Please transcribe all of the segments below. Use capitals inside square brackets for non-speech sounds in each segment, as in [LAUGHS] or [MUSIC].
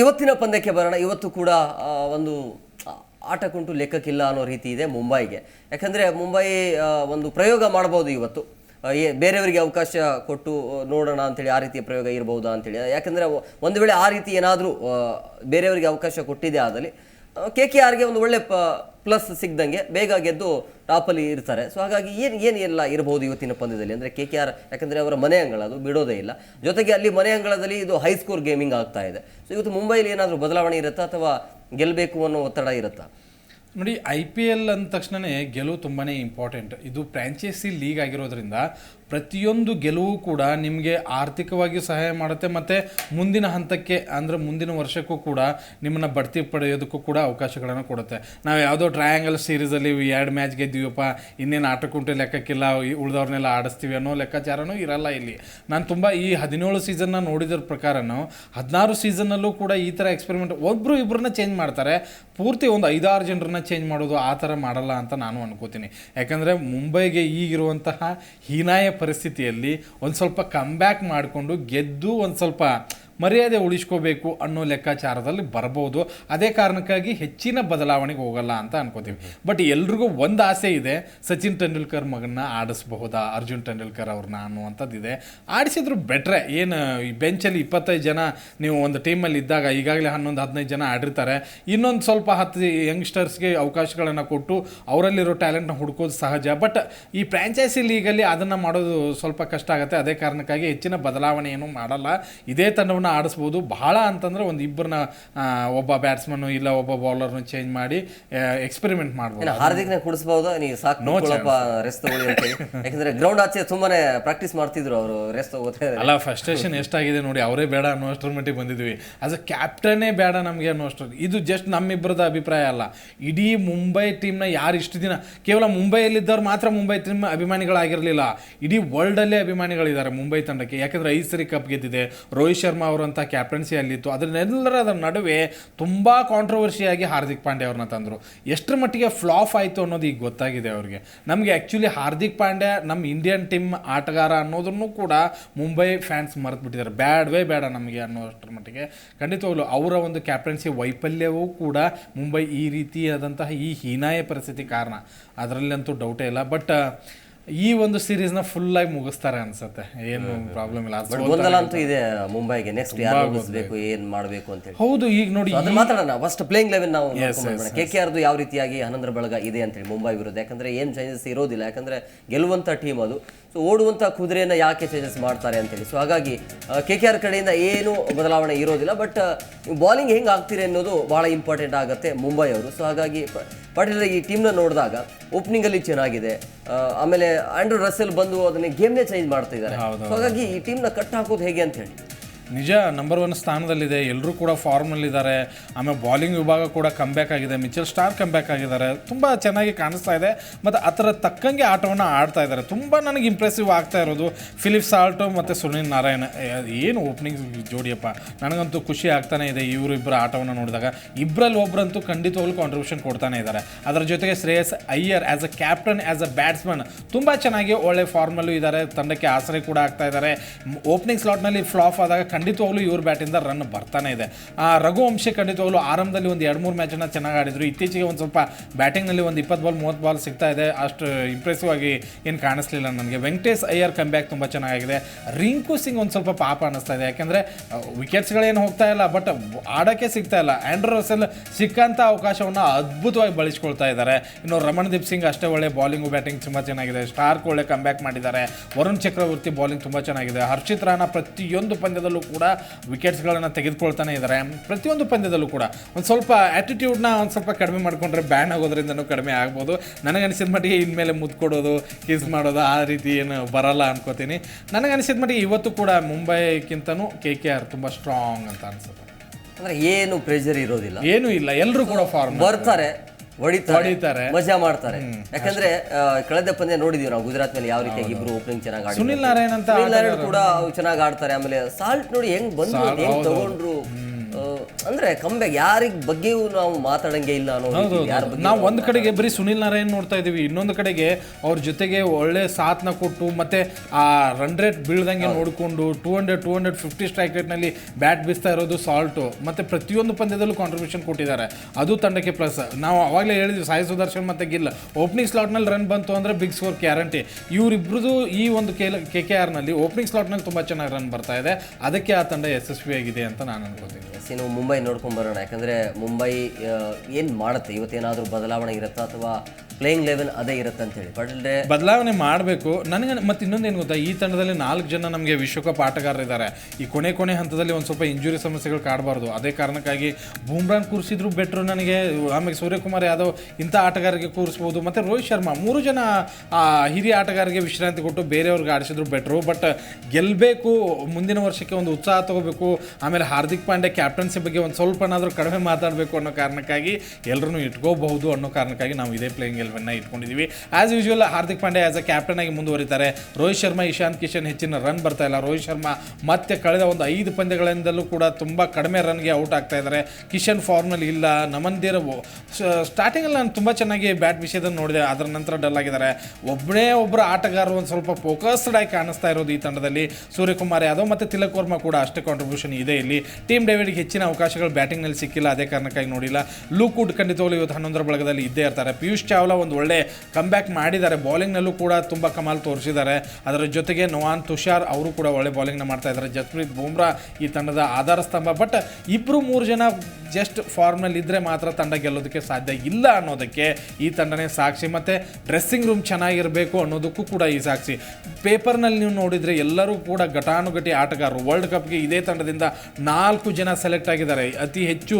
ಇವತ್ತಿನ ಪಂದ್ಯಕ್ಕೆ ಬರೋಣ. ಇವತ್ತು ಕೂಡ ಒಂದು ಆಟಕ್ಕುಂಟು ಲೆಕ್ಕಕ್ಕಿಲ್ಲ ಅನ್ನೋ ರೀತಿ ಇದೆ ಮುಂಬೈಗೆ. ಯಾಕಂದರೆ ಮುಂಬೈ ಒಂದು ಪ್ರಯೋಗ ಮಾಡ್ಬೋದು ಇವತ್ತು. ಬೇರೆಯವರಿಗೆ ಅವಕಾಶ ಕೊಟ್ಟು ನೋಡೋಣ ಅಂತೇಳಿ ಆ ರೀತಿಯ ಪ್ರಯೋಗ ಇರಬಹುದಾ ಅಂತೇಳಿ. ಯಾಕಂದರೆ, ಒಂದು ವೇಳೆ ಆ ರೀತಿ ಏನಾದರೂ ಬೇರೆಯವರಿಗೆ ಅವಕಾಶ ಕೊಟ್ಟಿದೆ ಆದಲ್ಲಿ ಕೆ ಕೆ ಆರ್ಗೆ ಒಂದು ಒಳ್ಳೆ ಪ್ಲಸ್ ಸಿಗ್ದಂಗೆ ಬೇಗ ಗೆದ್ದು ಟಾಪಲ್ಲಿ ಇರ್ತಾರೆ. ಸೊ ಹಾಗಾಗಿ ಏನು ಏನು ಎಲ್ಲ ಇರಬಹುದು ಇವತ್ತಿನ ಪಂದ್ಯದಲ್ಲಿ? ಅಂದರೆ ಕೆ ಕೆ ಆರ್ ಯಾಕಂದರೆ ಅವರ ಮನೆ ಅಂಗಳ ಅದು ಬಿಡೋದೇ ಇಲ್ಲ. ಜೊತೆಗೆ ಅಲ್ಲಿ ಮನೆ ಅಂಗಳದಲ್ಲಿ ಇದು ಹೈ ಸ್ಕೋರ್ ಗೇಮಿಂಗ್ ಆಗ್ತಾ ಇದೆ. ಸೊ ಇವತ್ತು ಮುಂಬೈಲಿ ಏನಾದರೂ ಬದಲಾವಣೆ ಇರುತ್ತಾ ಅಥವಾ ಗೆಲ್ಲಬೇಕು ಅನ್ನೋ ಒತ್ತಡ ಇರುತ್ತಾ? ನೋಡಿ ಐ ಪಿ ಎಲ್ ಅಂದ ತಕ್ಷಣವೇ ಗೆಲುವು ತುಂಬಾ ಇಂಪಾರ್ಟೆಂಟ್ ಇದು ಫ್ರ್ಯಾಂಚೈಸಿ ಲೀಗ್ ಆಗಿರೋದ್ರಿಂದ ಪ್ರತಿಯೊಂದು ಗೆಲುವು ಕೂಡ ನಿಮಗೆ ಆರ್ಥಿಕವಾಗಿ ಸಹಾಯ ಮಾಡುತ್ತೆ. ಮತ್ತು ಮುಂದಿನ ಹಂತಕ್ಕೆ ಅಂದರೆ ಮುಂದಿನ ವರ್ಷಕ್ಕೂ ಕೂಡ ನಿಮ್ಮನ್ನು ಬಡ್ತಿ ಪಡೆಯೋದಕ್ಕೂ ಕೂಡ ಅವಕಾಶಗಳನ್ನು ಕೊಡುತ್ತೆ. ನಾವು ಯಾವುದೋ ಟ್ರಯಾಂಗಲ್ ಸೀರೀಸಲ್ಲಿ ಎರಡು ಮ್ಯಾಚ್ ಗೆದ್ದೀವಪ್ಪ, ಇನ್ನೇನು ಆಟಕ್ಕುಂಟು ಲೆಕ್ಕಕ್ಕಿಲ್ಲ ಉಳಿದವ್ರನ್ನೆಲ್ಲ ಆಡಿಸ್ತೀವಿ ಅನ್ನೋ ಲೆಕ್ಕಾಚಾರನೂ ಇರಲ್ಲ ಇಲ್ಲಿ. ನಾನು ತುಂಬ ಈ ಹದಿನೇಳು ಸೀಸನ್ನ ನೋಡಿದ್ರ ಪ್ರಕಾರನೂ ಹದಿನಾರು ಸೀಸನ್ನಲ್ಲೂ ಕೂಡ ಈ ಥರ ಎಕ್ಸ್ಪೆರಿಮೆಂಟ್ ಒಬ್ಬರು ಇಬ್ಬರನ್ನ ಚೇಂಜ್ ಮಾಡ್ತಾರೆ. ಪೂರ್ತಿ ಒಂದು ಐದಾರು ಜನರನ್ನ ಚೇಂಜ್ ಮಾಡೋದು ಆ ಥರ ಮಾಡಲ್ಲ ಅಂತ ನಾನು ಅನ್ಕೋತೀನಿ. ಯಾಕಂದರೆ ಮುಂಬೈಗೆ ಈಗಿರುವಂತಹ ಹೀನಾಯ ಪರಿಸ್ಥಿತಿಯಲ್ಲಿ ಒಂದು ಸ್ವಲ್ಪ ಕಮ್ಬ್ಯಾಕ್ ಮಾಡಿಕೊಂಡು ಗೆದ್ದು ಒಂದು ಸ್ವಲ್ಪ ಮರ್ಯಾದೆ ಉಳಿಸ್ಕೋಬೇಕು ಅನ್ನೋ ಲೆಕ್ಕಾಚಾರದಲ್ಲಿ ಬರ್ಬೋದು. ಅದೇ ಕಾರಣಕ್ಕಾಗಿ ಹೆಚ್ಚಿನ ಬದಲಾವಣೆಗೆ ಹೋಗಲ್ಲ ಅಂತ ಅನ್ಕೋತೀವಿ. ಬಟ್ ಎಲ್ರಿಗೂ ಒಂದು ಆಸೆ ಇದೆ, ಸಚಿನ್ ತೆಂಡೂಲ್ಕರ್ ಮಗನ್ನ ಆಡಿಸ್ಬಹುದಾ? ಅರ್ಜುನ್ ತೆಂಡೂಲ್ಕರ್ ಅವ್ರನ್ನ ಅನ್ನುವಂಥದ್ದು ಇದೆ ಆಡಿಸಿದ್ರು ಬೆಟ್ರೆ ಏನು ಈ ಬೆಂಚಲ್ಲಿ ಇಪ್ಪತ್ತೈದು ಜನ, ನೀವು ಒಂದು ಟೀಮಲ್ಲಿ ಇದ್ದಾಗ ಈಗಾಗಲೇ ಹನ್ನೊಂದು, ಹದಿನೈದು ಜನ ಆಡಿರ್ತಾರೆ. ಇನ್ನೊಂದು ಸ್ವಲ್ಪ ಹತ್ತು ಯಂಗ್ಸ್ಟರ್ಸ್ಗೆ ಅವಕಾಶಗಳನ್ನು ಕೊಟ್ಟು ಅವರಲ್ಲಿರೋ ಟ್ಯಾಲೆಂಟ್ನ ಹುಡ್ಕೋದು ಸಹಜ. ಬಟ್ ಈ ಫ್ರ್ಯಾಂಚೈಸಿ ಲೀಗಲ್ಲಿ ಅದನ್ನು ಮಾಡೋದು ಸ್ವಲ್ಪ ಕಷ್ಟ ಆಗುತ್ತೆ. ಅದೇ ಕಾರಣಕ್ಕಾಗಿ ಹೆಚ್ಚಿನ ಬದಲಾವಣೆ ಏನು ಮಾಡಲ್ಲ. ಇದೇ ತಂಡವನ್ನು ಆಡಿಸ್ಬೋದು. ಬಹಳ ಅಂತಂದ್ರೆ ಒಂದು ಇಬ್ಬರನ್ನ ಒಬ್ಬ ಬ್ಯಾಟ್ಸ್ಮನ್ ಇಲ್ಲ ಒಬ್ಬ ಬೌಲರ್ನು ಚೇಂಜ್ ಮಾಡಿ ಎಕ್ಸ್ಪೆರಿಮೆಂಟ್ ಮಾಡ್ಬೋದು. ಹಾರ್ದಿಕ್ನ ಕುಡಿಸ್ಬೋದು. ನೀವು ಸಾಕು ಕೂತ್ಕೊಳ್ಳಪ್ಪ ರೆಸ್ಟ್ ತಗೊಳ್ಳಿ ಅಂತ ಯಾಕಂದ್ರೆ ಗ್ರೌಂಡ್ ಆಚೆ ತುಂಬಾನೇ ಪ್ರಾಕ್ಟೀಸ್ ಮಾಡ್ತಿದ್ರು ಅವರು ರೆಸ್ಟ್ ತಗೋತಾರೆ ಅಲ್ಲ ಫ್ರಸ್ಟ್ರೇಷನ್ ಎಷ್ಟಾಗಿದೆ ನೋಡಿ ಅವರೇ ಬೇಡ ಅನ್ನೋ ಅಷ್ಟರ ಮಟ್ಟಿಗೆ ಬಂದಿದ್ವಿ. ಆಸ್ ಅ ಕ್ಯಾಪ್ಟನ್ನೇ ಬೇಡ ನಮಗೆ ಅನ್ನೋ ಅಷ್ಟು ಇದು ಜಸ್ಟ್ ನಮ್ಮಿಬ್ಬರದ ಅಭಿಪ್ರಾಯ ಅಲ್ಲ. ಇಡೀ ಮುಂಬೈ ಟೀಮ್ನ ಯಾರು ಇಷ್ಟು ದಿನ ಕೇವಲ ಮುಂಬೈಯಲ್ಲಿದ್ದವ್ರು ಮಾತ್ರ ಮುಂಬೈ ಟೀಮ್ ಅಭಿಮಾನಿಗಳಾಗಿರಲಿಲ್ಲ. ಇಡೀ ವರ್ಲ್ಡಲ್ಲೇ ಅಭಿಮಾನಿಗಳಿದ್ದಾರೆ ಮುಂಬೈ ತಂಡಕ್ಕೆ. ಯಾಕಂದ್ರೆ ಐದು ಸರಿ ಕಪ್ ಗೆದ್ದಿದೆ. ರೋಹಿತ್ ಶರ್ಮಾ ಅವರಂಥ ಕ್ಯಾಪ್ಟನ್ಸಿ ಅಲ್ಲಿತ್ತು. ಅದನ್ನೆಲ್ಲರ ನಡುವೆ ತುಂಬ ಕಾಂಟ್ರವರ್ಸಿಯಾಗಿ ಹಾರ್ದಿಕ್ ಪಾಂಡೆ ಅವ್ರನ್ನ ತಂದರು. ಎಷ್ಟರ ಮಟ್ಟಿಗೆ ಫ್ಲಾಪ್ ಆಯಿತು ಅನ್ನೋದು ಈಗ ಗೊತ್ತಾಗಿದೆ ಅವ್ರಿಗೆ. ನಮಗೆ ಆ್ಯಕ್ಚುಲಿ ಹಾರ್ದಿಕ್ ಪಾಂಡ್ಯ ನಮ್ಮ ಇಂಡಿಯನ್ ಟೀಮ್ ಆಟಗಾರ ಅನ್ನೋದನ್ನು ಕೂಡ ಮುಂಬೈ ಫ್ಯಾನ್ಸ್ ಮರೆತು ಬಿಟ್ಟಿದ್ದಾರೆ ಬ್ಯಾಡ್ವೇ ಬೇಡ ನಮಗೆ ಅನ್ನೋಷ್ಟರ ಮಟ್ಟಿಗೆ. ಖಂಡಿತವಾಗ್ಲು ಅವರ ಒಂದು ಕ್ಯಾಪ್ಟನ್ಸಿ ವೈಫಲ್ಯವೂ ಕೂಡ ಮುಂಬೈ ಈ ರೀತಿಯಾದಂತಹ ಈ ಹೀನಾಯ ಪರಿಸ್ಥಿತಿ ಕಾರಣ. ಅದರಲ್ಲಂತೂ ಡೌಟೇ ಇಲ್ಲ. ಬಟ್ ಈ ಒಂದು ಸೀರೀಸ್ನ ಆಗಿ ಮುಗಿಸ್ತಾರೆ ಅನ್ಸುತ್ತೆ. ಏನು ಪ್ರಾಬ್ಲಮ್ ಇಲ್ಲ. ಗೊಂದಲ ಅಂತೂ ಇದೆ ಮುಂಬೈಗೆ. ನೆಕ್ಸ್ಟ್ ಯಾರು ಮುಗಿಸ್ಬೇಕು ಏನ್ ಮಾಡ್ಬೇಕು ಅಂತ ಹೇಳಿ ಹೌದು ಈಗ ನೋಡಿ ಅದನ್ನ ಮಾತಾಡೋಣ. ಫಸ್ಟ್ ಪ್ಲೇಯಿಂಗ್ ಲೆವೆನ್ ನಾವು ಕೆ ಕೆ ಆರ್ದು ಯಾವ ರೀತಿಯಾಗಿ ಹನ್ನೊಂದರ ಬಳಗ ಇದೆ ಅಂತೇಳಿ ಮುಂಬೈ ವಿರುದ್ಧ. ಯಾಕಂದ್ರೆ ಏನ್ ಚೇಂಜಸ್ ಇರೋದಿಲ್ಲ. ಯಾಕಂದ್ರೆ ಗೆಲ್ಲುವಂತ ಟೀಮ್ ಅದು. ಸೊ ಓಡುವಂತ ಕುದುರೆಯನ್ನು ಯಾಕೆ ಚೇಂಜಸ್ ಮಾಡ್ತಾರೆ ಅಂತೇಳಿ. ಸೊ ಹಾಗಾಗಿ ಕೆ ಕೆ ಆರ್ ಕಡೆಯಿಂದ ಏನು ಬದಲಾವಣೆ ಇರೋದಿಲ್ಲ ಬಟ್ ಬಾಲಿಂಗ್ ಹೆಂಗೆ ಆಗ್ತೀರಿ ಅನ್ನೋದು ಭಾಳ ಇಂಪಾರ್ಟೆಂಟ್ ಆಗುತ್ತೆ ಮುಂಬೈ ಅವರು. ಸೊ ಹಾಗಾಗಿ ಪಟೇಲ್ ಈ ಟೀಮ್ನ ನೋಡಿದಾಗ ಓಪನಿಂಗ್ ಅಲ್ಲಿ ಚೆನ್ನಾಗಿದೆ ಆಮೇಲೆ ಆಂಡ್ರೂ ರಸೆಲ್ ಬಂದು ಅದನ್ನ ಗೇಮ್ನೇ ಚೇಂಜ್ ಮಾಡ್ತಾ ಇದ್ದಾರೆ. ಸೊ ಹಾಗಾಗಿ ಈ ಟೀಮ್ನ ಕಟ್ ಹಾಕೋದು ಹೇಗೆ ಅಂತ ಹೇಳಿ. ನಿಜ ನಂಬರ್ ಒನ್ ಸ್ಥಾನದಲ್ಲಿದೆ. ಎಲ್ಲರೂ ಕೂಡ ಫಾರ್ಮಲ್ಲಿದ್ದಾರೆ ಆಮೇಲೆ ಬಾಲಿಂಗ್ ವಿಭಾಗ ಕೂಡ ಕಂಬ್ಯಾಕ್ ಆಗಿದೆ. ಮಿಚಲ್ ಸ್ಟಾರ್ ಕಂಬ್ಯಾಕ್ ಆಗಿದ್ದಾರೆ. ತುಂಬ ಚೆನ್ನಾಗಿ ಕಾಣಿಸ್ತಾ ಇದೆ. ಮತ್ತು ಅದರ ತಕ್ಕಂಗೆ ಆಟವನ್ನು ಆಡ್ತಾ ಇದ್ದಾರೆ. ತುಂಬ ನನಗೆ ಇಂಪ್ರೆಸಿವ್ ಆಗ್ತಾ ಇರೋದು ಫಿಲಿಪ್ ಸಾಲ್ಟು ಮತ್ತು ಸುನಿಲ್ ನಾರಾಯಣ. ಏನು ಓಪನಿಂಗ್ ಜೋಡಿಯಪ್ಪ? ನನಗಂತೂ ಖುಷಿ ಆಗ್ತಾನೆ ಇದೆ ಇವರು ಇಬ್ಬರು ಆಟವನ್ನು ನೋಡಿದಾಗ. ಇಬ್ಬರಲ್ಲಿ ಒಬ್ಬರಂತೂ ಖಂಡಿತವಾಗ್ಲೂ ಕಾಂಟ್ರಿಬ್ಯೂಷನ್ ಕೊಡ್ತಾನೆ ಇದ್ದಾರೆ. ಅದರ ಜೊತೆಗೆ Shreyas Iyer as a captain as a batsman ತುಂಬ ಚೆನ್ನಾಗಿ ಒಳ್ಳೆ ಫಾರ್ಮಲ್ಲೂ ಇದ್ದಾರೆ. ತಂಡಕ್ಕೆ ಆಸರೆ ಕೂಡ ಆಗ್ತಾ ಇದ್ದಾರೆ. ಓಪನಿಂಗ್ ಸ್ಲಾಟ್ನಲ್ಲಿ ಫ್ಲಾಪ್ ಆದಾಗ ಖಂಡಿತವಾಗ್ಲೂ ಇವ್ರ ಬ್ಯಾಟಿಂದ ರನ್ ಬರ್ತಾನೆ ಇದೆ. ರಘುವಂಶಿ ಖಂಡಿತವಾಗ್ಲೂ ಆರಂಭದಲ್ಲಿ ಒಂದು ಎರಡು ಮೂರು ಮ್ಯಾಚನ್ನು ಚೆನ್ನಾಗಿ ಆಡಿದ್ರು. ಇತ್ತೀಚೆಗೆ ಒಂದು ಸ್ವಲ್ಪ ಬ್ಯಾಟಿಂಗ್ನಲ್ಲಿ ಒಂದು ಇಪ್ಪತ್ತು ಬಾಲ್, ಮೂವತ್ತು ಬಾಲ್ ಸಿಗ್ತಾ ಇದೆ. ಅಷ್ಟು ಇಂಪ್ರೆಸಿವ್ ಆಗಿ ಏನು ಕಾಣಿಸ್ಲಿಲ್ಲ ನನಗೆ. ವೆಂಕಟೇಶ್ ಅಯ್ಯರ್ ಕಂಬ್ಯಾಕ್ ತುಂಬ ಚೆನ್ನಾಗಿದೆ. ರಿಂಕು ಸಿಂಗ್ ಒಂದು ಸ್ವಲ್ಪ ಪಾಪ ಅನ್ನಿಸ್ತಾ ಇದೆ. ಯಾಕೆಂದರೆ ವಿಕೆಟ್ಸ್ಗಳೇನು ಹೋಗ್ತಾ ಇಲ್ಲ ಬಟ್ ಆಡೋಕ್ಕೆ ಸಿಗ್ತಾ ಇಲ್ಲ. ಆ್ಯಂಡ್ರೂ ರಸೆಲ್ ಸಿಕ್ಕಂಥ ಅವಕಾಶವನ್ನು ಅದ್ಭುತವಾಗಿ ಬಳಸ್ಕೊಳ್ತಾ ಇದ್ದಾರೆ ಇನ್ನು ರಮಣ್ದೀಪ್ ಸಿಂಗ್ ಅಷ್ಟೇ ಒಳ್ಳೆ ಬಾಲಿಂಗು ಬ್ಯಾಟಿಂಗ್ ತುಂಬ ಚೆನ್ನಾಗಿದೆ. ಸ್ಟಾರ್ಕ್ ಒಳ್ಳೆ ಕಂಬ್ಯಾಕ್ ಮಾಡಿದ್ದಾರೆ. ವರುಣ್ ಚಕ್ರವರ್ತಿ ಬಾಲಿಂಗ್ ತುಂಬ ಚೆನ್ನಾಗಿದೆ. ಹರ್ಷಿತ್ ರಾಣಾ ಪ್ರತಿಯೊಂದು ಪಂದ್ಯದಲ್ಲೂ ಕೂಡ ವಿಕೆಟ್ಸ್ಗಳನ್ನು ತೆಗೆದುಕೊಳ್ತಾನೆ ಇದ್ದಾರೆ ಪ್ರತಿಯೊಂದು ಪಂದ್ಯದಲ್ಲೂ ಕೂಡ ಒಂದು ಸ್ವಲ್ಪ ಆ್ಯಟಿಟ್ಯೂಡ್ನ ಒಂದು ಸ್ವಲ್ಪ ಕಡಿಮೆ ಮಾಡಿಕೊಂಡ್ರೆ ಬ್ಯಾನ್ ಆಗೋದ್ರಿಂದನೂ ಕಡಿಮೆ ಆಗ್ಬೋದು. ಅನಿಸಿದ ಮಟ್ಟಿಗೆ ಇನ್ಮೇಲೆ ಮುದ್ದು ಕೊಡೋದು ಕಿಸ್ ಮಾಡೋದು ಆ ರೀತಿ ಏನು ಬರಲ್ಲ ಅನ್ಕೋತೀನಿ. ಅನಿಸಿದ ಮಟ್ಟಿಗೆ ಇವತ್ತು ಕೂಡ ಮುಂಬೈಗಿಂತನೂ ಕೆ ಕೆ ಆರ್ ತುಂಬ ಸ್ಟ್ರಾಂಗ್ ಅಂತ ಅನ್ಸುತ್ತೆ. ಅಂದ್ರೆ ಏನು ಪ್ರೆಷರ್ ಇರೋದಿಲ್ಲ. ಏನೂ ಇಲ್ಲ. ಎಲ್ಲರೂ ಕೂಡ ಫಾರ್ಮ್ ಬರ್ತಾರೆ. ಹೊಡಿತಾರೆ. ಮಜಾ ಮಾಡ್ತಾರೆ. ಯಾಕಂದ್ರೆ ಕಳೆದ ಪಂದ್ಯ ನೋಡಿದೀವಿ ನಾವು ಗುಜರಾತ್ ಮೇಲೆ ಯಾವ ರೀತಿಯಾಗಿ ಇಬ್ರು ಓಪನಿಂಗ್ ಚೆನ್ನಾಗಿ ಆಡ್ತಾರೆ ಸುನಿಲ್ ನಾರಾಯಣ್ ಅಂತ ಸುನಿಲ್ ನಾರಾಯಣ್ ಕೂಡ ಚೆನ್ನಾಗಿ ಆಡ್ತಾರೆ ಆಮೇಲೆ ಸಾಲ್ಟ್ ನೋಡಿ ಹೆಂಗ್ ಬಂದ್ರು ಹೆಂಗ್ ತಗೊಂಡ್ರು. ಅಂದ್ರೆ ಕಂಬೆ ಯಾರಿಗ ಬಗ್ಗೆಯೂ ನಾವು ಮಾತಾಡಂಗೆ ಇಲ್ಲ ಅನ್ನೋ ರೀತಿ ಯಾರ ಬಗ್ಗೆ ನಾವು ಒಂದು ಕಡೆಗೆ ಬರೀ ಸುನಿಲ್ ನಾರಾಯಣ್ ನೋಡ್ತಾ ಇದೀವಿ ಇನ್ನೊಂದು ಕಡೆಗೆ ಅವ್ರ ಜೊತೆಗೆ ಒಳ್ಳೆ ಸಾಥ್ನ ಕೊಟ್ಟು ಮತ್ತೆ ಆ ರನ್ ರೇಟ್ ಬೀಳ್ದಂಗೆ ನೋಡಿಕೊಂಡು two hundred two hundred fifty strike ರೇಟ್ನಲ್ಲಿ bat ಬೀಸ್ತಾ ಇರೋದು ಸಾಲ್ಟು ಮತ್ತೆ ಪ್ರತಿಯೊಂದು ಪಂದ್ಯದಲ್ಲೂ ಕಾಂಟ್ರಿಬ್ಯೂಷನ್ ಕೊಟ್ಟಿದ್ದಾರೆ. ಅದು ತಂಡಕ್ಕೆ ಪ್ಲಸ್ ನಾವು ಅವಾಗಲೇ ಹೇಳಿದ್ವಿ ಸಾಯಿ ಸುದರ್ಶನ್ ಮತ್ತೆ ಗಿಲ್. ಓಪನಿಂಗ್ ಸ್ಲಾಟ್ನಲ್ಲಿ ರನ್ ಬಂತು ಅಂದ್ರೆ ಬಿಗ್ ಸ್ಕೋರ್ ಗ್ಯಾರಂಟಿ ಇವರಿಬ್ರದ್ದು ಈ ಒಂದು ಕೆ ಕೆ ಆರ್ನಲ್ಲಿ ಓಪನಿಂಗ್ ಸ್ಲಾಟ್ನಲ್ಲಿ ತುಂಬ ಚೆನ್ನಾಗಿ ರನ್ ಬರ್ತಾ ಇದೆ. ಅದಕ್ಕೆ ಆ ತಂಡ ಯಶಸ್ವಿಯಾಗಿದೆ ಅಂತ ನಾನು ಅನ್ಕೋತೀನಿ ಇನ್ನು ಮುಂಬೈ ನೋಡ್ಕೊಂಬರೋಣ ಬರೋಣ. ಯಾಕಂದ್ರೆ ಮುಂಬೈ ಏನು ಮಾಡುತ್ತೆ? ಇವತ್ತೇನಾದರೂ ಬದಲಾವಣೆ ಇರುತ್ತಾ ಅಥವಾ ಪ್ಲೇಯಿಂಗ್ ಲೆವೆಲ್ ಅದೇ ಇರುತ್ತೆ ಅಂತ ಹೇಳಿ. ಬಟ್ ಬದಲಾವಣೆ ಮಾಡಬೇಕು. ನನಗೆ ಮತ್ತು ಇನ್ನೊಂದು ಏನು ಗೊತ್ತಾ? ಈ ತಂಡದಲ್ಲಿ ನಾಲ್ಕು ಜನ ನಮಗೆ ವಿಶ್ವಕಪ್ ಆಟಗಾರರಿದ್ದಾರೆ ಈ ಕೊನೆ ಕೊನೆ ಹಂತದಲ್ಲಿ ಒಂದು ಸ್ವಲ್ಪ ಇಂಜುರಿ ಸಮಸ್ಯೆಗಳು ಕಾಡಬಾರ್ದು. ಅದೇ ಕಾರಣಕ್ಕಾಗಿ ಬೂಮ್ರಾನ್ ಕೂರಿಸಿದ್ರು ಬೆಟ್ರು ನನಗೆ. ಆಮೇಲೆ ಸೂರ್ಯಕುಮಾರ್ ಯಾದವ್ ಇಂಥ ಆಟಗಾರರಿಗೆ ಕೂರಿಸ್ಬೋದು. ಮತ್ತು ರೋಹಿತ್ ಶರ್ಮಾ, ಮೂರು ಜನ ಹಿರಿಯ ಆಟಗಾರರಿಗೆ ವಿಶ್ರಾಂತಿ ಕೊಟ್ಟು ಬೇರೆಯವ್ರಿಗೆ ಆಡಿಸಿದ್ರು ಬೆಟ್ರು ಬಟ್ ಗೆಲ್ಲಬೇಕು ಮುಂದಿನ ವರ್ಷಕ್ಕೆ ಒಂದು ಉತ್ಸಾಹ ತಗೋಬೇಕು. ಆಮೇಲೆ ಹಾರ್ದಿಕ್ ಪಾಂಡೆ ಕ್ಯಾಪ್ಟನ್ಸಿ ಬಗ್ಗೆ ಒಂದು ಸ್ವಲ್ಪನಾದರೂ ಕಡಿಮೆ ಮಾತಾಡಬೇಕು ಅನ್ನೋ ಕಾರಣಕ್ಕಾಗಿ ಎಲ್ಲರೂ ಇಟ್ಕೋಬಹುದು ಅನ್ನೋ ಕಾರಣಕ್ಕಾಗಿ ನಾವು ಇದೇ ಪ್ಲೇಯಿಂಗ್ ಎಲ್ವೆನ್ನ ಇಟ್ಕೊಂಡಿದ್ದೀವಿ as usual Hardik Pandey as a captain ಆಗಿ ಮುಂದುವರಿತಾರೆ. ರೋಹಿತ್ ಶರ್ಮಾ, ಇಶಾಂತ್ ಕಿಶನ್ ಹೆಚ್ಚಿನ ರನ್ ಬರ್ತಾ ಇಲ್ಲ. ರೋಹಿತ್ ಶರ್ಮಾ ಮತ್ತೆ ಕಳೆದ ಒಂದು ಐದು ಪಂದ್ಯಗಳಿಂದಲೂ ಕೂಡ ತುಂಬ ಕಡಿಮೆ ರನ್ಗೆ ಔಟ್ ಆಗ್ತಾ ಇದ್ದಾರೆ ಕಿಶನ್ ಫಾರ್ಮಲ್ಲಿ ಇಲ್ಲ. ನಮನ್ ದೇರ್ ಸ್ಟಾರ್ಟಿಂಗಲ್ಲಿ ನಾನು ತುಂಬ ಚೆನ್ನಾಗಿ ಬ್ಯಾಟ್ ವಿಷಯದಲ್ಲಿ ನೋಡಿದೆ. ಅದರ ನಂತರ ಡಲ್ ಆಗಿದ್ದಾರೆ. ಒಬ್ಬನೇ ಒಬ್ಬರ ಆಟಗಾರರು ಒಂದು ಸ್ವಲ್ಪ ಫೋಕಸ್ಡ್ ಆಗಿ ಕಾಣಿಸ್ತಾ ಇರೋದು ಈ ತಂಡದಲ್ಲಿ. ಸೂರ್ಯಕುಮಾರ್ ಯಾದವ್ ಮತ್ತು ತಿಲಕ್ ವರ್ಮಾ ಕೂಡ ಅಷ್ಟೇ ಕಾಂಟ್ರಿಬ್ಯೂಷನ್ ಇದೆ ಇಲ್ಲಿ. ಟೀಮ್ ಡೇವಿಡ್ಗೆ ಹೆಚ್ಚಿನ ಅವಕಾಶಗಳು ಬ್ಯಾಟಿಂಗ್ನಲ್ಲಿ ಸಿಕ್ಕಿಲ್ಲ, ಅದೇ ಕಾರಣಕ್ಕಾಗಿ ನೋಡಿಲ್ಲ. ಲೂಕ್ ವುಡ್ ಖಂಡಿತವಾಗ್ಲೂ ಇವತ್ತು ಹನ್ನೊಂದರ ಬಳಗದಲ್ಲಿ ಇದ್ದೇ ಇರ್ತಾರೆ. ಪಿಯೂಷ್ ಚಾವ್ಲಾ ಒಂದು ಒಳ್ಳೆ ಕಂಬ್ಯಾಕ್ ಮಾಡಿದ್ದಾರೆ. ಬೌಲಿಂಗ್ನಲ್ಲೂ ಕೂಡ ತುಂಬ ಕಮಾಲ್ ತೋರಿಸಿದ್ದಾರೆ. ಅದರ ಜೊತೆಗೆ ನವಾನ್ ತುಷಾರ್ ಅವರು ಕೂಡ ಒಳ್ಳೆ ಬೌಲಿಂಗ್ನ ಮಾಡ್ತಾ ಇದ್ದಾರೆ. ಜಸ್ಪ್ರೀತ್ ಬುಮ್ರಾ ಈ ತಂಡದ ಆಧಾರ ಸ್ತಂಭ. ಬಟ್ ಇಬ್ಬರು ಮೂರು ಜನ ಜಸ್ಟ್ ಫಾರ್ಮ್ನಲ್ಲಿ ಇದ್ದರೆ ಮಾತ್ರ ತಂಡ ಗೆಲ್ಲೋದಕ್ಕೆ ಸಾಧ್ಯ ಇಲ್ಲ ಅನ್ನೋದಕ್ಕೆ ಈ ತಂಡನೇ ಸಾಕ್ಷಿ. ಮತ್ತು ಡ್ರೆಸ್ಸಿಂಗ್ ರೂಮ್ ಚೆನ್ನಾಗಿರಬೇಕು ಅನ್ನೋದಕ್ಕೂ ಕೂಡ ಈ ಸಾಕ್ಷಿ. ಪೇಪರ್ನಲ್ಲಿ ನೀವು ನೋಡಿದರೆ ಎಲ್ಲರೂ ಕೂಡ ಘಟಾನುಘಟಿ ಆಟಗಾರರು. ವರ್ಲ್ಡ್ ಕಪ್ಗೆ ಇದೇ ತಂಡದಿಂದ ನಾಲ್ಕು ಜನ ಆಗಿದ್ದಾರೆ. ಅತಿ ಹೆಚ್ಚು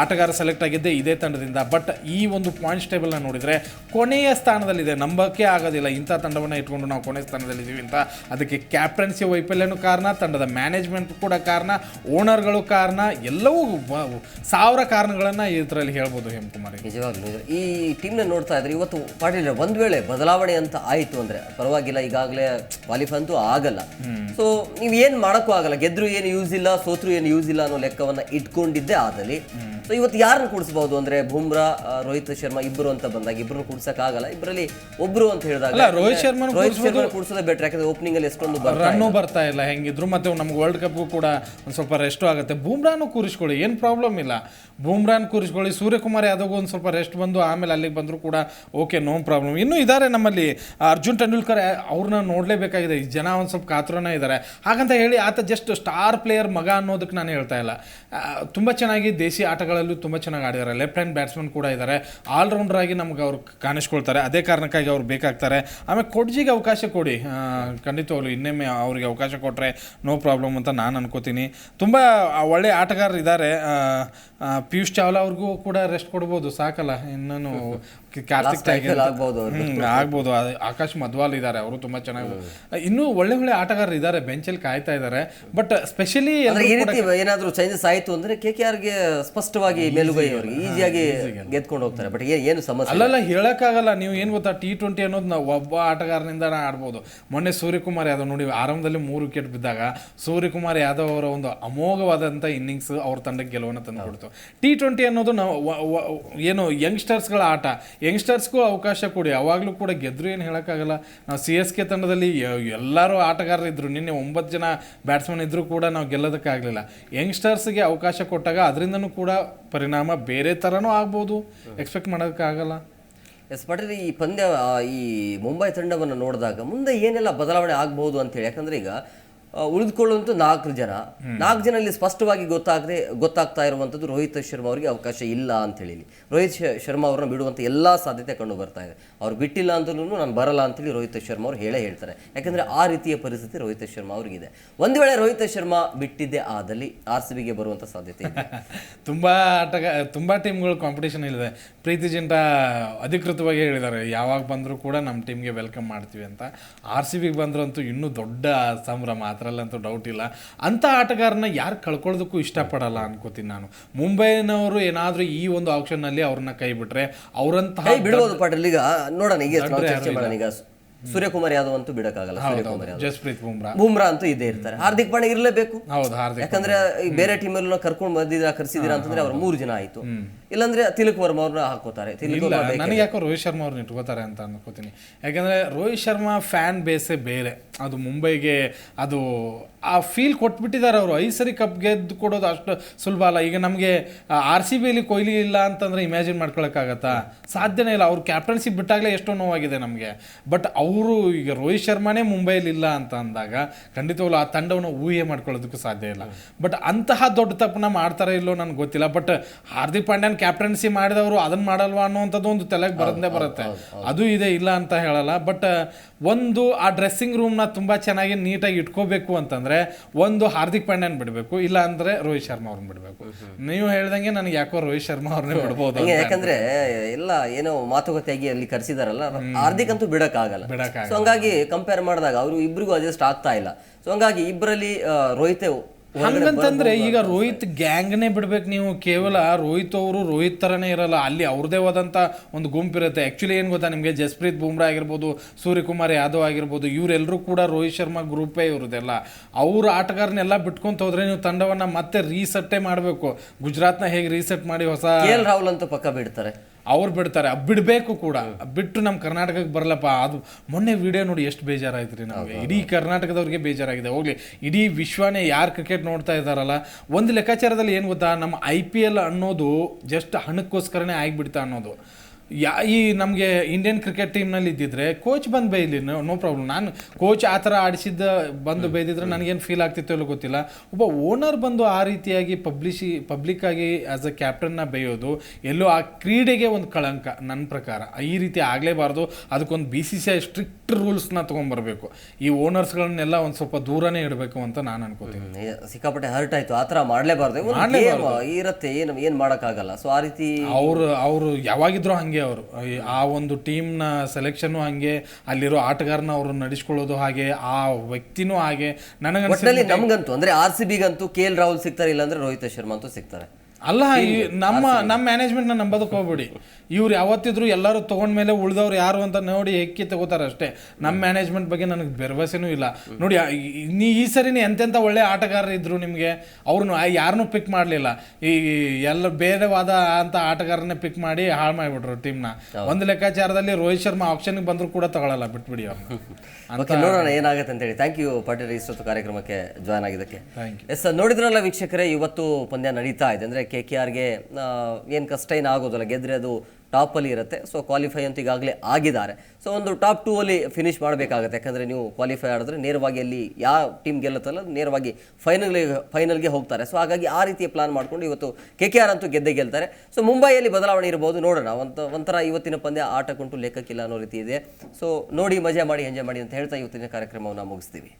ಆಟಗಾರ ಸೆಲೆಕ್ಟ್ ಆಗಿದ್ದೇ ಇದೇ ತಂಡದಿಂದ. ಬಟ್ ಈ ಒಂದು ಪಾಯಿಂಟ್ಸ್ ಟೇಬಲ್ನ ನೋಡಿದರೆ ಕೊನೆಯ ಸ್ಥಾನದಲ್ಲಿದೆ. ನಂಬಕ್ಕೆ ಆಗೋದಿಲ್ಲ. ಇಂಥ ತಂಡವನ್ನು ಇಟ್ಕೊಂಡು ನಾವು ಕೊನೆಯ ಸ್ಥಾನದಲ್ಲಿದ್ದೀವಿ ಅಂತ. ಅದಕ್ಕೆ ಕ್ಯಾಪ್ಟನ್ಸಿ ವೈಫಲ್ಯನೂ ಕಾರಣ ತಂಡದ ಮ್ಯಾನೇಜ್ಮೆಂಟ್ ಕೂಡ ಕಾರಣ ಓನರ್ಗಳು ಕಾರಣ ಎಲ್ಲವೂ ಸಾವಿರ ಕಾರಣಗಳನ್ನು ಇದರಲ್ಲಿ ಹೇಳ್ಬೋದು ಹೇಮಕುಮಾರ್ ನಿಜವಾಗ್ಲೂ ನಿಜ. ಈ ಟೀಮ್ನ ನೋಡ್ತಾ ಇದ್ರೆ ಇವತ್ತು ಪಾಟೀಲ್ ಒಂದ್ ವೇಳೆ ಬದಲಾವಣೆ ಅಂತ ಆಯಿತು ಅಂದ್ರೆ ಪರವಾಗಿಲ್ಲ ಈಗಾಗಲೇ ಕ್ವಾಲಿಫೈ ಅಂತೂ ಆಗಲ್ಲ. ಸೊ ನೀವು ಏನು ಮಾಡಕ್ಕೂ ಆಗಲ್ಲ. ಗೆದ್ರು ಏನು ಯೂಸ್ ಇಲ್ಲ ಸೋತ್ರು ಏನು ಯೂಸ್ ಇಲ್ಲ ಅನ್ನೋ ಲೆಕ್ಕವನ್ನ ಇಟ್ಕೊಂಡಿದ್ದೆ ಆದಲ್ಲಿ. ಸೊ ಇವತ್ತು ಯಾರನ್ನು ಕೂಡಿಸಬಹುದು ಅಂದ್ರೆ ಬುಮ್ರಾ ರೋಹಿತ್ ಶರ್ಮಾ ಇಬ್ಬರು ಅಂತ ಬಂದಾಗ ಇಬ್ಬರು ಕೂಡ್ಸಕ್ ಆಗಲ್ಲ ಇಬ್ಬರಲ್ಲಿ ಒಬ್ರು ಅಂತ ಹೇಳಿದಾಗ ರೋಹಿತ್ ಶರ್ಮಾ ರೋಹಿತ್ ಶರ್ಮಾ ಕೂಡಿಸೋದೇ ಬೆಟರ್ ಯಾಕಂದ್ರೆ ಓಪನಿಂಗ್ ಅಲ್ಲಿ ಎಷ್ಟೊಂದು ರನ್ನು ಬರ್ತಾ ಇಲ್ಲ ಹೆಂಗಿದ್ರು. ಮತ್ತೆ ನಮ್ಗೆ ವರ್ಲ್ಡ್ ಕಪ್ ಕೂಡ ಒಂದು ಸ್ವಲ್ಪ ರೆಸ್ಟು ಆಗುತ್ತೆ. ಬೂಮ್ರಾನು ಕೂರಿಸ್ಕೊಳ್ಳಿ ಏನು ಪ್ರಾಬ್ಲಮ್ ಇಲ್ಲ. ಬೂಮ್ರಾನ್ ಕೂರಿಸ್ಕೊಳ್ಳಿ ಸೂರ್ಯಕುಮಾರ್ ಯಾದವ್ ಒಂದು ಸ್ವಲ್ಪ ರೆಸ್ಟ್ ಬಂದು ಆಮೇಲೆ ಅಲ್ಲಿಗೆ ಬಂದರೂ ಕೂಡ ಓಕೆ ನೋ ಪ್ರಾಬ್ಲಮ್ ಇನ್ನೂ ಇದ್ದಾರೆ ನಮ್ಮಲ್ಲಿ ಅರ್ಜುನ್ ತೆಂಡೂಲ್ಕರ್ ಅವ್ರನ್ನ ನೋಡಲೇಬೇಕಾಗಿದೆ. ಈ ಜನ ಒಂದು ಸ್ವಲ್ಪ ಕಾತ್ರನೇ ಇದ್ದಾರೆ ಹಾಗಂತ ಹೇಳಿ ಆತ ಜಸ್ಟ್ ಸ್ಟಾರ್ ಪ್ಲೇಯರ್ ಮಗ ಅನ್ನೋದಕ್ಕೆ ನಾನು ಹೇಳ್ತಾ ಇಲ್ಲ. ತುಂಬ ಚೆನ್ನಾಗಿ ದೇಸಿ ಆಟಗಳಲ್ಲೂ ತುಂಬ ಚೆನ್ನಾಗಿ ಆಡಿದ್ದಾರೆ ಲೆಫ್ಟ್ ಹ್ಯಾಂಡ್ ಬ್ಯಾಟ್ಸ್ಮನ್ ಕೂಡ ಇದ್ದಾರೆ ಆಗಿ ನಮ್ಗೆ ಅವ್ರು ಕಾಣಿಸ್ಕೊಳ್ತಾರೆ. ಅದೇ ಕಾರಣಕ್ಕಾಗಿ ಅವ್ರು ಬೇಕಾಗ್ತಾರೆ. ಆಮೇಲೆ ಕೊಡ್ಜಿಗೆ ಅವಕಾಶ ಕೊಡಿ. ಖಂಡಿತ ಖಂಡಿತವಾಗ್ಲು ಇನ್ನೊಮ್ಮೆ ಅವ್ರಿಗೆ ಅವಕಾಶ ಕೊಟ್ಟರೆ ನೋ ಪ್ರಾಬ್ಲಮ್ ಅಂತ ನಾನು ಅನ್ಕೋತೀನಿ. ತುಂಬ ಆಟಗಾರರು ಇದ್ದಾರೆ ಪಿಯೂಷ್ ಚಾವ್ಲಾ ಅವ್ರಿಗೂ ಕೂಡ ರೆಸ್ಟ್ ಕೊಡ್ಬೋದು ಸಾಕಲ್ಲ ಇನ್ನೂ ಕಾರ್ತಿಕ್ ಆಗ್ಬೋದು ಆಕಾಶ್ ಮಧ್ವಾಲ್ ಇದ್ದಾರೆ ಅವರು ತುಂಬಾ ಚೆನ್ನಾಗಿ ಇನ್ನೂ ಒಳ್ಳೆ ಒಳ್ಳೆ ಆಟಗಾರರು ಇದ್ದಾರೆ ಬೆಂಚಲ್ಲಿ ಕಾಯ್ತಾ ಇದ್ದಾರೆ ಬಟ್ ಸ್ಪೆಷಲಿ ಈ ರೀತಿ ಏನಾದ್ರೂ ಚೇಂಜಸ್ ಆಯಿತು ಅಂದ್ರೆ ಕೆ ಕೆ ಆರ್ಗೆ ಸ್ಪಷ್ಟವಾಗಿ ಮೇಲುಗೈ ಅವರಿಗೆ ಈಸಿಯಾಗಿ ಗೆದ್ಕೊಂಡು ಹೋಗ್ತಾರೆ. ಬಟ್ ಏನು ಸಮಸ್ಯೆ. ಅಲ್ಲಲ್ಲ ಹೇಳಕ್ಕಾಗಲ್ಲ ನೀವು ಏನು ಗೊತ್ತಾ ಟಿ ಟ್ವೆಂಟಿ ಅನ್ನೋದು ನಾವು ಒಬ್ಬ ಆಟಗಾರನಿಂದ ಆಡ್ಬೋದು. ಮೊನ್ನೆ ಸೂರ್ಯಕುಮಾರ್ ಯಾದವ್ ನೋಡಿ ಆರಂಭದಲ್ಲಿ ಮೂರು ವಿಕೆಟ್ ಬಿದ್ದಾಗ ಸೂರ್ಯಕುಮಾರ್ ಯಾದವ್ ಅವರ ಒಂದು ಅಮೋಘವಾದಂಥ ಇನ್ನಿಂಗ್ಸ್ ಅವ್ರ ತಂಡಕ್ಕೆ ಗೆಲುವನ್ನು ತಂದುಕೊಡ್ತು ಟಿ ಟ್ವೆಂಟಿ ಅನ್ನೋದು ನಾವು ಏನು ಯಂಗ್ಸ್ಟರ್ಸ್ಗಳ ಆಟ. ಯಂಗ್ಸ್ಟರ್ಸ್ಗೂ ಅವಕಾಶ ಕೊಡಿ. ಅವಾಗಲೂ ಕೂಡ ಗೆದ್ರು ಏನು ಹೇಳೋಕ್ಕಾಗಲ್ಲ. ನಾವು ಸಿ ಎಸ್ ಕೆ ತಂಡದಲ್ಲಿ ಎಲ್ಲರೂ ಆಟಗಾರರಿದ್ದರು ನಿನ್ನೆ ಒಂಬತ್ತು ಜನ ಬ್ಯಾಟ್ಸ್ಮನ್ ಇದ್ದರೂ ಕೂಡ ನಾವು ಗೆಲ್ಲೋದಕ್ಕಾಗಲಿಲ್ಲ. ಯಂಗ್ಸ್ಟರ್ಸ್ಗೆ ಅವಕಾಶ ಕೊಟ್ಟಾಗ ಅದರಿಂದನೂ ಕೂಡ ಪರಿಣಾಮ ಬೇರೆ ಥರನೂ ಆಗ್ಬೋದು. ಎಕ್ಸ್ಪೆಕ್ಟ್ ಮಾಡೋದಕ್ಕಾಗಲ್ಲ ಎಸ್ ಪಟೇಲ್ ಈ ಪಂದ್ಯ ಈ ಮುಂಬೈ ತಂಡವನ್ನು ನೋಡಿದಾಗ ಮುಂದೆ ಏನೆಲ್ಲ ಬದಲಾವಣೆ ಆಗ್ಬೋದು ಅಂತೇಳಿ. ಯಾಕಂದ್ರೆ ಈಗ ಆ, ಉಳಿದುಕೊಳ್ಳುವಂತ ನಾಲ್ಕು ಜನ. ನಾಲ್ಕು ಜನ ಇಲ್ಲಿ ಸ್ಪಷ್ಟವಾಗಿ ಗೊತ್ತಾಗದೆ ಗೊತ್ತಾಗ್ತಾ ಇರುವಂಥದ್ದು ರೋಹಿತ್ ಶರ್ಮಾ ಅವರಿಗೆ ಅವಕಾಶ ಇಲ್ಲ ಅಂತ ಹೇಳಿ ರೋಹಿತ್ ಶರ್ಮಾ ಅವರನ್ನ ಬಿಡುವಂಥ ಎಲ್ಲ ಸಾಧ್ಯತೆ ಕಂಡು ಬರ್ತಾ ಇದೆ. ಅವ್ರು ಬಿಟ್ಟಿಲ್ಲ ಅಂತಲೂ ನಾನು ಬರಲ್ಲ ಅಂತೇಳಿ ರೋಹಿತ್ ಶರ್ಮಾ ಅವರು ಹೇಳೇ ಹೇಳ್ತಾರೆ. ಯಾಕಂದ್ರೆ ಆ ರೀತಿಯ ಪರಿಸ್ಥಿತಿ ರೋಹಿತ್ ಶರ್ಮಾ ಅವರಿಗಿದೆ. ಒಂದು ವೇಳೆ ರೋಹಿತ್ ಶರ್ಮಾ ಬಿಟ್ಟಿದ್ದೆ ಆದಲ್ಲಿ ಆರ್ ಸಿ ಬಿಗೆ ಬರುವಂಥ ಸಾಧ್ಯತೆ ಇದೆ. [LAUGHS] ತುಂಬ ಆಟಗ ತುಂಬ ಟೀಮ್ಗಳು ಕಾಂಪಿಟೇಷನ್ ಇದೆ ಪ್ರೀತಿ ಜಿಂಟ ಅಧಿಕೃತವಾಗಿ ಹೇಳಿದ್ದಾರೆ ಯಾವಾಗ ಬಂದರೂ ಕೂಡ ನಮ್ಮ ಟೀಮ್ಗೆ ವೆಲ್ಕಮ್ ಮಾಡ್ತೀವಿ ಅಂತ. ಆರ್ ಸಿ ಬಿಗೆ ಬಂದ್ರಂತೂ ಇನ್ನೂ ದೊಡ್ಡ ಸಂಭ್ರಮ. ಅದರಲ್ಲಂತೂ ಡೌಟ್ ಇಲ್ಲ. ಅಂಥ ಆಟಗಾರನ ಯಾರು ಕಳ್ಕೊಳ್ಳೋದಕ್ಕೂ ಇಷ್ಟಪಡಲ್ಲ ಅನ್ಕೋತೀನಿ ನಾನು. ಮುಂಬೈನವರು ಏನಾದರೂ ಈ ಒಂದು ಆಪ್ಷನ್ನಲ್ಲಿ ಅವ್ರನ್ನ ಕೈ ಬಿಟ್ರೆ ಅವರಂತಹ ಬಿಡ್ಬೋದು ಪಾಟೀಲ್. ಈಗ ನೋಡೋಣ ಈಗ ಚರ್ಚೆ ಮಾಡೋಣ ಈಗ ಸೂರ್ಯಕುಮಾರ್ ಯಾದವ್ ಅಂತೂ ಬಿಡಕ್ಕಾಗಲ್ಲ ಸೂರ್ಯಕುಮಾರ್ ಯಾದವ್. ಜಸ್ಪ್ರೀತ್ ಬುಮ್ರಾ. ಬುಮ್ರಾ ಅಂತೂ ಇದೇ ಇರ್ತಾರೆ. ಹಾರ್ದಿಕ್ ಪಾಂಡೆ ಇರಲೇಬೇಕು. ಯಾಕಂದ್ರೆ ಬೇರೆ ಟೀಮಲ್ಲಿ ಕರ್ಕೊಂಡು ಬಂದಿದ್ದೀರಾ ಕರ್ಸಿದ್ದೀರಾ ಅಂತಂದ್ರೆ ಅವ್ರು ಮೂರು ಜನ ಆಯ್ತು. ಇಲ್ಲಾಂದ್ರೆ ತಿಲಕ್ ವರ್ಮಾ ಅವ್ರನ್ನ ಹಾಕೋತಾರೆ. ತಿಲಕ್. ನನಗೆ ಯಾಕೋ ರೋಹಿತ್ ಶರ್ಮಾ ಅವ್ರನ್ನ ಇಟ್ಕೋತಾರೆ ಅಂತ ಅನ್ಕೋತೀನಿ. ಯಾಕಂದ್ರೆ ರೋಹಿತ್ ಶರ್ಮಾ ಫ್ಯಾನ್ ಬೇಸೆ ಬೇರೆ. ಅದು ಮುಂಬೈಗೆ ಅದು ಆ ಫೀಲ್ ಕೊಟ್ಬಿಟ್ಟಿದ್ದಾರೆ ಅವರು. ಐದು ಸರಿ ಕಪ್ ಗೆದ್ದು ಕೊಡೋದು ಅಷ್ಟು ಸುಲಭ ಅಲ್ಲ. ಈಗ ನಮಗೆ ಆರ್ ಸಿ ಬಿಯಲ್ಲಿ ಕೊಹ್ಲಿ ಇಲ್ಲ ಅಂತಂದ್ರೆ ಇಮ್ಯಾಜಿನ್ ಮಾಡ್ಕೊಳಕ್ಕಾಗತ್ತಾ? ಸಾಧ್ಯನೇ ಇಲ್ಲ. ಅವ್ರ ಕ್ಯಾಪ್ಟನ್ಶಿಪ್ ಬಿಟ್ಟಾಗಲೇ ಎಷ್ಟೋ ನೋವಾಗಿದೆ ನಮಗೆ. ಬಟ್ ಅವರು ಈಗ ರೋಹಿತ್ ಶರ್ಮಾನೇ ಮುಂಬೈಲಿಲ್ಲ ಅಂತ ಅಂದಾಗ ಖಂಡಿತವಾಗ್ಲೂ ಆ ತಂಡವನ್ನು ಊಹೆ ಮಾಡ್ಕೊಳ್ಳೋದಕ್ಕೂ ಸಾಧ್ಯ ಇಲ್ಲ. ಬಟ್ ಅಂತಹ ದೊಡ್ಡ ತಪ್ಪನ್ನ ಮಾಡ್ತಾರೆ ಇಲ್ಲೋ ನನಗೆ ಗೊತ್ತಿಲ್ಲ. ಬಟ್ ಹಾರ್ದಿಕ್ ಪಾಂಡ್ಯನ್ ಕ್ಯಾಪ್ಟನ್ಸಿ ಮಾಡಿದವರು ಅದನ್ನ ಮಾಡಲ್ವಾ ಅನ್ನುವಂಥದ್ದು ಒಂದು ತಲೆಗೆ ಬರದೇ ಬರುತ್ತೆ ಅದು ಇದೆ ಇಲ್ಲ ಅಂತ ಹೇಳಲ್ಲ. ಬಟ್ ಒಂದು ಆ ಡ್ರೆಸ್ಸಿಂಗ್ ರೂಮ್ನ ತುಂಬ ಚೆನ್ನಾಗಿ ನೀಟಾಗಿ ಇಟ್ಕೋಬೇಕು ಅಂತಂದರೆ ಒಂದು ಹಾರ್ದಿಕ್ ಪಾಂಡ್ಯನ್ ಬಿಡಬೇಕು ಇಲ್ಲ ಅಂದರೆ ರೋಹಿತ್ ಶರ್ಮಾ ಅವ್ರನ್ನ ಬಿಡಬೇಕು. ನೀವು ಹೇಳ್ದಂಗೆ ನನಗೆ ಯಾಕೋ ರೋಹಿತ್ ಶರ್ಮಾ ಅವ್ರನ್ನೇ ಬಿಡ್ಬೋದು ಯಾಕಂದರೆ ಎಲ್ಲ ಏನೋ ಮಾತುಕತೆಯಾಗಿ ಅಲ್ಲಿ ಕರೆಸಿದಾರಲ್ಲ ಹಾರ್ದಿಕ್ ಅಂತೂ ಬಿಡಕ್ಕಾಗಲ್ಲ. ಸೊ ಹಂಗಾಗಿ ಕಂಪೇರ್ ಮಾಡಿದಾಗ ಅವರು ಇಬ್ಬರಿಗೂ ಅಡ್ಜಸ್ಟ್ ಆಗ್ತಾ ಇಲ್ಲ. ಸೊ ಹಂಗಾಗಿ ಇಬ್ಬರಲ್ಲಿ ರೋಹಿತ್ ಹಂಗಂತಂದ್ರೆ ಈಗ ರೋಹಿತ್ ಗ್ಯಾಂಗ್ನೇ ಬಿಡ್ಬೇಕು ನೀವು. ಕೇವಲ ರೋಹಿತ್ ಅವರು ರೋಹಿತ್ ಥರನೇ ಇರಲ್ಲ. ಅಲ್ಲಿ ಅವ್ರದೇ ಆದಂಥ ಒಂದು ಗುಂಪಿರುತ್ತೆ. ಆ್ಯಕ್ಚುಲಿ ಏನು ಗೊತ್ತಾ ನಿಮಗೆ? ಜಸ್ಪ್ರೀತ್ ಬುಮ್ರಾ ಆಗಿರ್ಬೋದು ಸೂರ್ಯಕುಮಾರ್ ಯಾದವ್ ಆಗಿರ್ಬೋದು ಇವರೆಲ್ಲರೂ ಕೂಡ ರೋಹಿತ್ ಶರ್ಮಾ ಗ್ರೂಪೇ ಇವ್ರದ್ದೆಲ್ಲ ಅವ್ರ ಆಟಗಾರನೆಲ್ಲ ಬಿಟ್ಕೊಂತ ಹೋದ್ರೆ ನೀವು ತಂಡವನ್ನ ಮತ್ತೆ ರೀಸೆಟ್ಟೇ ಮಾಡಬೇಕು. ಗುಜರಾತ್ನ ಹೇಗೆ ರೀಸೆಟ್ ಮಾಡಿ ಹೊಸ ರಾಹುಲ್ ಅಂತೂ ಪಕ್ಕ ಬಿಡ್ತಾರೆ. ಅವ್ರು ಬಿಡ್ತಾರೆ. ಬಿಡಬೇಕು ಕೂಡ. ಬಿಟ್ಟು ನಮ್ಮ ಕರ್ನಾಟಕಕ್ಕೆ ಬರಲಪ್ಪ ಅದು ಮೊನ್ನೆ ವಿಡಿಯೋ ನೋಡಿ ಎಷ್ಟು ಬೇಜಾರಾಯ್ತು ರೀ ನಾವು ಇಡೀ ಕರ್ನಾಟಕದವ್ರಿಗೆ ಬೇಜಾರಾಗಿದೆ. ಹೋಗ್ಲಿ ಇಡೀ ವಿಶ್ವನೇ ಯಾರು ಕ್ರಿಕೆಟ್ ನೋಡ್ತಾ ಇದ್ದಾರಲ್ಲ ಒಂದು ಲೆಕ್ಕಾಚಾರದಲ್ಲಿ ಏನು ಗೊತ್ತಾ? ನಮ್ಮ ಐ ಪಿ ಎಲ್ ಅನ್ನೋದು ಜಸ್ಟ್ ಹಣಕ್ಕೋಸ್ಕರನೇ ಆಗಿಬಿಡ್ತಾ ಅನ್ನೋದು. ಯಾ ಈ ನಮಗೆ ಇಂಡಿಯನ್ ಕ್ರಿಕೆಟ್ ಟೀಮ್ನಲ್ಲಿ ಇದ್ದಿದ್ರೆ ಕೋಚ್ ಬಂದು ಬೈಲಿ ನೋ ಪ್ರಾಬ್ಲಮ್ ನಾನು ಕೋಚ್ ಆ ಥರ ಆಡಿಸಿದ್ದ ಬಂದು ಬೈದಿದ್ರೆ ನನಗೇನು ಫೀಲ್ ಆಗ್ತಿತ್ತೋ ಅಲ್ಲೋ ಗೊತ್ತಿಲ್ಲ. ಒಬ್ಬ ಓನರ್ ಬಂದು ಆ ರೀತಿಯಾಗಿ ಪಬ್ಲಿಷಿ ಪಬ್ಲಿಕ್ ಆಗಿ ಆಸ್ ಅ ಕ್ಯಾಪ್ಟನ್ನ ಬೈಯೋದು ಎಲ್ಲೋ ಆ ಕ್ರೀಡೆಗೆ ಒಂದು ಕಳಂಕ ನನ್ನ ಪ್ರಕಾರ. ಈ ರೀತಿ ಆಗಲೇಬಾರ್ದು. ಅದಕ್ಕೊಂದು B C C I strict ರೂಲ್ಸ್ನ ತೊಗೊಂಬರ್ಬೇಕು. ಈ ಓನರ್ಸ್ಗಳನ್ನೆಲ್ಲ ಒಂದು ಸ್ವಲ್ಪ ದೂರನೇ ಇಡಬೇಕು ಅಂತ ನಾನು ಅನ್ಕೋತೀನಿ. ಸಿಕ್ಕಾಪಟ್ಟೆ ಹರ್ಟ್ ಆಯಿತು. ಆ ಥರ ಮಾಡಲೇಬಾರ್ದು. ಇರುತ್ತೆ ಏನು ಏನು ಮಾಡಕ್ಕಾಗಲ್ಲ. ಸೊ ಆ ರೀತಿ ಅವರು ಅವರು ಯಾವಾಗಿದ್ರು ಹಂಗೆ ಅವರು. ಆ ಒಂದು ಟೀಮ್ನ ಸೆಲೆಕ್ಷನ್ ಹಂಗೆ ಅಲ್ಲಿರೋ ಆಟಗಾರನ ಅವರು ನಡೆಸ್ಕೊಳ್ಳೋದು ಹಾಗೆ, ಆ ವ್ಯಕ್ತಿನೂ ಹಾಗೆ. ನನಗೆ ನಮ್ಗಂತೂ, ಅಂದ್ರೆ ಆರ್ ಸಿ ಬಿಗಂತೂ ಕೆ ಎಲ್ ರಾಹುಲ್ ಸಿಗ್ತಾರೆ, ಇಲ್ಲಾಂದ್ರೆ ರೋಹಿತ್ ಶರ್ಮಾ ಅಂತೂ ಸಿಗ್ತಾರೆ. ಅಲ್ಲ ಈ ನಮ್ಮ ನಮ್ಮ ಮ್ಯಾನೇಜ್ಮೆಂಟ್ನ ನಂಬೋದಕ್ಕೆ ಹೋಗ್ಬಿಡಿ. ಇವ್ರು ಯಾವತ್ತಿದ್ರು ಎಲ್ಲರೂ ತೊಗೊಂಡ್ಮೇಲೆ ಉಳಿದವ್ರು ಯಾರು ಅಂತ ನೋಡಿ ಹೆಕ್ಕಿ ತಗೋತಾರೆ ಅಷ್ಟೇ. ನಮ್ಮ ಮ್ಯಾನೇಜ್ಮೆಂಟ್ ಬಗ್ಗೆ ನನಗೆ ಭರವಸೆನೂ ಇಲ್ಲ. ನೋಡಿ ನೀ ಈ ಸರಿನೇ ಎಂತೆಂಥ ಒಳ್ಳೆ ಆಟಗಾರರು ಇದ್ರು ನಿಮಗೆ ಅವ್ರನ್ನ ಯಾರನ್ನೂ ಪಿಕ್ ಮಾಡಲಿಲ್ಲ. ಈ ಎಲ್ಲ ಬೇರೆವಾದ ಅಂತ ಆಟಗಾರನ್ನೇ ಪಿಕ್ ಮಾಡಿ ಹಾಳು ಮಾಡಿಬಿಟ್ರು ಟೀಮ್ನ ಒಂದು ಲೆಕ್ಕಾಚಾರದಲ್ಲಿ ರೋಹಿತ್ ಶರ್ಮಾ ಆಪ್ಷನ್ಗೆ ಬಂದರೂ ಕೂಡ ತಗೊಳ್ಳಲ್ಲ ಬಿಟ್ಬಿಡಿ ಅವ್ರನ್ನ ನೋಡೋಣ ಏನಾಗುತ್ತೆ ಅಂತ ಹೇಳಿ. ಥ್ಯಾಂಕ್ ಯು ಪಾಟೀಲ್ ಇಷ್ಟೊತ್ತು ಕಾರ್ಯಕ್ರಮಕ್ಕೆ ಜಾಯ್ನ್ ಆಗಿದ್ದಕ್ಕೆ. ಥ್ಯಾಂಕ್ ಎಸ್ ನೋಡಿದ್ರಲ್ಲ ವೀಕ್ಷಕರೇ ಇವತ್ತು ಪಂದ್ಯ ನಡೀತಾ ಇದೆ. ಅಂದರೆ ಕೆ ಕೆ ಆರ್ಗೆ ಏನು ಕಷ್ಟ ಏನು ಆಗೋದಿಲ್ಲ ಗೆದ್ದರೆ ಅದು ಟಾಪಲ್ಲಿ ಇರುತ್ತೆ. ಸೊ ಕ್ವಾಲಿಫೈ ಅಂತ ಈಗಾಗಲೇ ಆಗಿದ್ದಾರೆ. ಸೊ ಒಂದು ಟಾಪ್ ಟೂ ಅಲ್ಲಿ ಫಿನಿಶ್ ಮಾಡಬೇಕಾಗುತ್ತೆ. ಯಾಕಂದರೆ ನೀವು ಕ್ವಾಲಿಫೈ ಆಡಿದ್ರೆ ನೇರವಾಗಿ ಅಲ್ಲಿ ಯಾವ ಟೀಮ್ ಗೆಲ್ಲುತ್ತಲ್ಲ ನೇರವಾಗಿ ಫೈನಲ್ಗೆ ಫೈನಲ್ಗೆ ಹೋಗ್ತಾರೆ. ಸೊ ಹಾಗಾಗಿ ಆ ರೀತಿಯ ಪ್ಲಾನ್ ಮಾಡ್ಕೊಂಡು ಇವತ್ತು ಕೆ ಕೆ ಆರ್ ಅಂತೂ ಗೆದ್ದೇ ಗೆಲ್ತಾರೆ. ಸೊ ಮುಂಬೈಯಲ್ಲಿ ಬದಲಾವಣೆ ಇರ್ಬೋದು ನೋಡೋಣ. ಒಂಥ ಒಂಥರ ಇವತ್ತಿನ ಪಂದ್ಯ ಆಟಕ್ಕುಂಟು ಲೆಕ್ಕಕ್ಕಿಲ್ಲ ಅನ್ನೋ ರೀತಿ ಇದೆ. ಸೊ ನೋಡಿ, ಮಜಾ ಮಾಡಿ, ಎಂಜಾಯ್ ಮಾಡಿ ಅಂತ ಹೇಳ್ತಾ ಇವತ್ತಿನ ಕಾರ್ಯಕ್ರಮವನ್ನು ಮುಗಿಸ್ತೀವಿ.